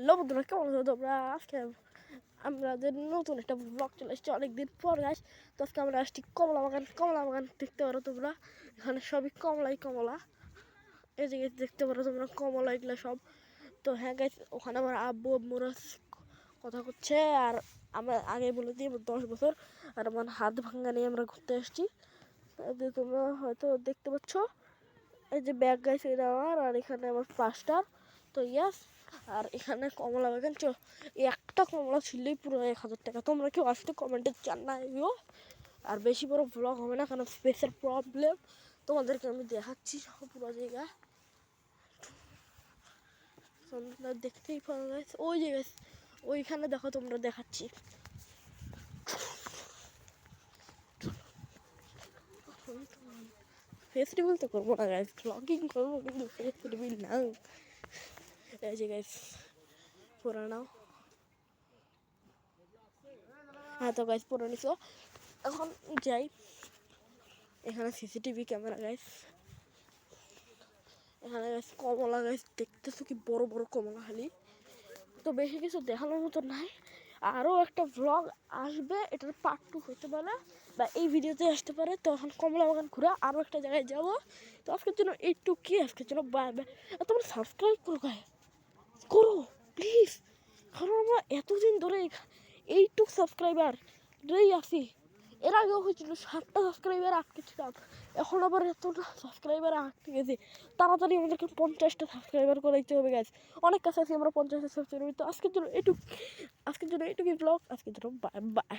Hello বন্ধুরা কেমন আছো তোমরা? আজকে আমাদের নতুন একটা ব্লগ চলে এসেছে অনেকদিন পর গাছ তো আজকে আমরা আসছি কমলা বাগান কমলা বাগান দেখতে পারো তোমরা। এখানে সবই কমলাই কমলা। এই যে দেখতে পারো তোমরা কমলা এগুলো সব। তো হ্যাঁ গাছ ওখানে আমার আব্বু আম্মুরা কথা করছে আর আমরা আগে বলে দিই দশ বছর আর আমার হাত ভাঙ্গা নিয়ে আমরা ঘুরতে এসেছি তোমরা হয়তো দেখতে পাচ্ছ, এই যে ব্যাগ গাছ এটা আমার আর এখানে আমার প্লাস্টার তো ইয়াস, আর এখানে কমলা বাগান চ একটা কমলা ছিললেই পুরো এক হাজার টাকা। তোমরা কেউ আসতে কমেন্টে জানাইও। আর বেশি বড় ব্লগ হবে না, কারণ স্পেসের প্রবলেম তোমাদেরকে আমি দেখাচ্ছি সব পুরো জায়গা। তোমরা দেখতেই পারো ওই যে ওইখানে দেখো, তোমরা দেখাচ্ছি। ফেস রিভিল তো করব না গাইস ব্লগিং করব, কিন্তু ফেস রিভিল না এই যে গাইস পুরো নাও। হ্যাঁ তো গাইস পুরো নিছো। এখন যাই। এখানে সিসিটিভি ক্যামেরা গাইস এখানে গাইস কমলা গাইস দেখতেছো কি বড় বড় কমলা খালি। তো বেশি কিছু দেখানোর মতো নাই। আরও একটা ভ্লগ আসবে, এটার পার্ট টু হতে পারে বা এই ভিডিওতে আসতে পারে। তখন কমলা বাগান ঘুরে আরও একটা জায়গায় যাব। তো আজকের জন্য এইটুকুই, আজকের জন্য বাই বাই তোমরা সাবস্ক্রাইব করো গায়ে করো প্লিজ কারণ আমরা এতদিন ধরে এখা- এইটুক সাবস্ক্রাইবার রেই আসি এর আগেও হয়েছিল সাতটা সাবস্ক্রাইবার আটকে ছিলাম এখন আবার এতটা সাবস্ক্রাইবার আটকে গেছে তাড়াতাড়ি আমাদেরকে পঞ্চাশটা সাবস্ক্রাইবার করাইতে হবে গেছে অনেক কাছে আছি আমরা পঞ্চাশটা সাবস্ক্রাইবার তো আজকের জন্য এইটুক। আজকের জন্য এইটুকুই ব্লগ আজকের জন্য বাই বাই